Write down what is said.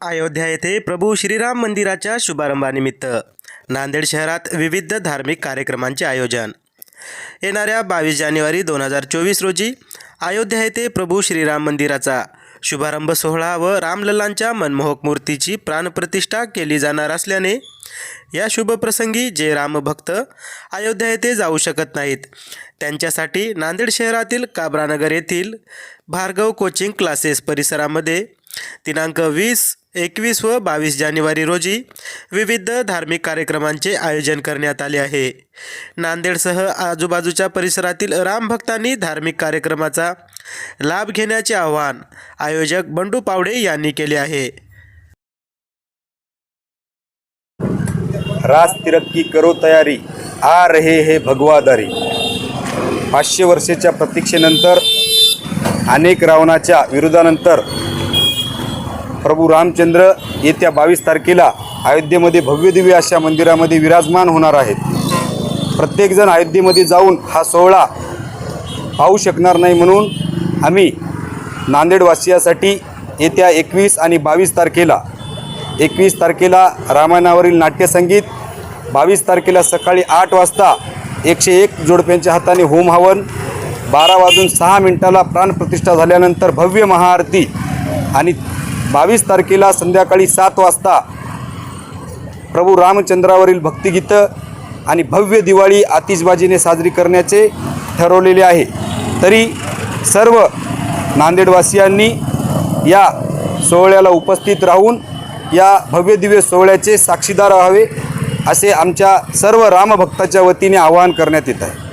अयोध्या येथे प्रभू श्रीराम मंदिराच्या शुभारंभानिमित्त नांदेड शहरात विविध धार्मिक कार्यक्रमांचे आयोजन. येणाऱ्या बावीस जानेवारी दोन हजार चोवीस रोजी अयोध्या येथे प्रभू श्रीराम मंदिराचा शुभारंभ सोहळा व रामलल्लांच्या मनमोहक मूर्तीची प्राणप्रतिष्ठा केली जाणार असल्याने या शुभप्रसंगी जे रामभक्त अयोध्या येथे जाऊ शकत नाहीत त्यांच्यासाठी नांदेड शहरातील काबरानगर येथील भार्गव कोचिंग क्लासेस परिसरामध्ये दिनांक वीस एकवीस व बावीस जानेवारी रोजी विविध धार्मिक कार्यक्रमांचे आयोजन करण्यात आले आहे. नांदेडसह आजूबाजूच्या परिसरातील रामभक्तांनी धार्मिक कार्यक्रमाचा लाभ घेण्याचे आवाहन आयोजक बंडू पावडे यांनी केले आहे. रास तिरक्की करो तयारी आ रहे हे भगवादारी पाचशे वर्षेच्या प्रतीक्षेनंतर अनेक रावणाच्या विरोधानंतर प्रभू रामचंद्र येत्या बावीस तारखेला अयोध्येमध्ये भव्यदिव्य अशा मंदिरामध्ये विराजमान होणार आहेत. प्रत्येकजण अयोध्येमध्ये जाऊन हा सोहळा पाहू शकणार नाही म्हणून आम्ही नांदेडवासियासाठी येत्या एकवीस आणि बावीस तारखेला एकवीस तारखेला रामायणावरील नाट्यसंगीत बावीस तारखेला सकाळी आठ वाजता एकशे एक जोडप्यांच्या हाताने होम हवन बारा वाजून सहा मिनिटाला प्राणप्रतिष्ठा झाल्यानंतर भव्य महाआरती आणि बावीस तारखेला संध्याकाळी सात वाजता प्रभू रामचंद्रावरील भक्तिगीतं आणि भव्य दिवाळी आतिषबाजीने साजरी करण्याचे ठरवलेले आहे. तरी सर्व नांदेडवासियांनी या सोहळ्याला उपस्थित राहून या भव्य दिव्य सोहळ्याचे साक्षीदार व्हावे असे आमच्या सर्व रामभक्ताच्या वतीने आवाहन करण्यात येत आहे.